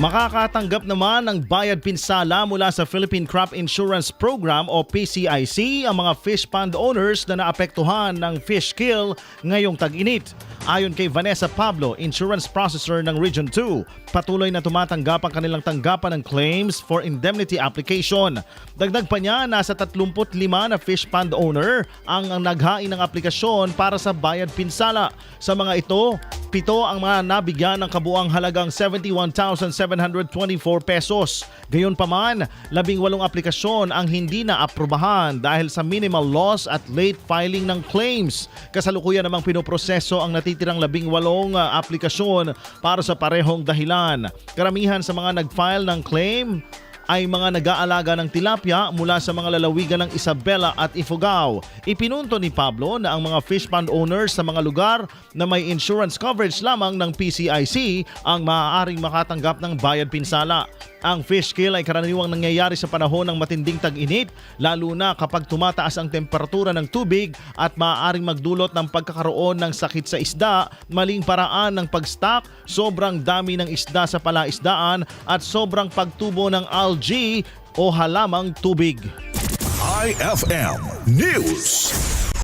Makakatanggap naman ng bayad pinsala mula sa Philippine Crop Insurance Program o PCIC ang mga fish pond owners na naapektuhan ng fish kill ngayong tag-init. Ayon kay Vanessa Pablo, insurance processor ng Region 2, patuloy na tumatanggap ang kanilang tanggapan ng claims for indemnity application. Dagdag pa niya, nasa 35 na fish pond owner ang naghain ng aplikasyon para sa bayad pinsala. Sa mga ito, Pito ang mga nabigyan ng kabuang halagang 71,724 pesos. Gayunpaman, labing walong aplikasyon ang hindi na aprubahan dahil sa minimal loss at late filing ng claims. Kasalukuyan namang pinoproseso ang natitirang labing walong ah, aplikasyon para sa parehong dahilan. Karamihan sa mga nag-file ng claim ay mga nag-aalaga ng tilapia mula sa mga lalawigan ng Isabela at Ifugao. Ipinunto ni Pablo na ang mga fish pond owners sa mga lugar na may insurance coverage lamang ng PCIC ang maaaring makatanggap ng bayad pinsala. Ang fish kill ay karaniwang nangyayari sa panahon ng matinding tag-init, lalo na kapag tumataas ang temperatura ng tubig at maaaring magdulot ng pagkakaroon ng sakit sa isda, maling paraan ng pag-stock, sobrang dami ng isda sa palaisdaan at sobrang pagtubo ng algae o halamang tubig. IFM News.